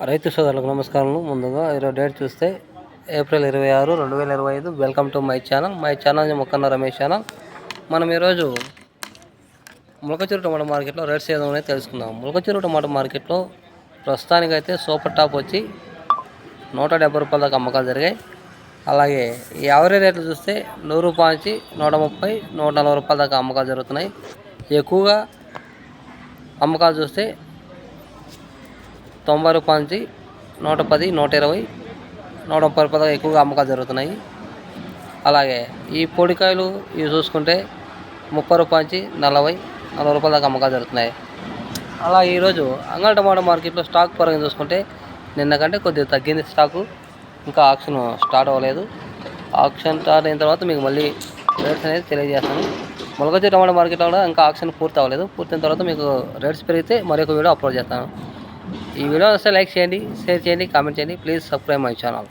రైతు సోదరులకు నమస్కారం ముందుగా ఈరోజు డేట్ చూస్తే ఏప్రిల్ ఇరవై ఆరు రెండు వేల ఇరవై ఐదు. Welcome to my channel my channel Mokkanna Ramesh channel మనం ఈరోజు ములకచూరు టమాటో మార్కెట్లో రేట్స్ ఏదో తెలుసుకుందాం. ములకచూరు టమాటో మార్కెట్లో ప్రస్తుతానికైతే సూపర్ టాప్ వచ్చి నూట డెబ్బై రూపాయల దాకా అమ్మకాలు జరిగాయి. అలాగే ఈ యావరేజ్ రేట్లు చూస్తే నూరు రూపాయల నుంచి నూట ముప్పై నూట నలభై రూపాయల దాకా అమ్మకాలు జరుగుతున్నాయి. ఎక్కువగా అమ్మకాలు చూస్తే తొంభై రూపాయల నుంచి నూట పది నూట ఇరవై నూట ముప్పై రూపాయలు ఎక్కువగా అమ్మకాలు జరుగుతున్నాయి. అలాగే ఈ పొడికాయలు ఇవి చూసుకుంటే ముప్పై రూపాయల నుంచి నలభై నలభై రూపాయల దాకా అమ్మకాలు జరుగుతున్నాయి. అలా ఈరోజు అంగళ టమాటా మార్కెట్లో స్టాక్ పరంగా చూసుకుంటే నిన్న కంటే కొద్దిగా తగ్గింది స్టాకు. ఇంకా ఆక్షన్ స్టార్ట్ అవ్వలేదు. ఆక్షన్ స్టార్ట్ అయిన తర్వాత మీకు మళ్ళీ రేట్స్ అనేది తెలియజేస్తాను. మొలకొచ్చే టమాటా మార్కెట్లో కూడా ఇంకా ఆక్షన్ పూర్తి అవ్వలేదు. పూర్తయిన తర్వాత మీకు రేట్స్ పెరిగితే మరొక వీడియో అప్లోడ్ చేస్తాను. ఈ వీడియో వస్తే లైక్ చేయండి షేర్ చేయండి కామెంట్ చేయండి. Please subscribe my channel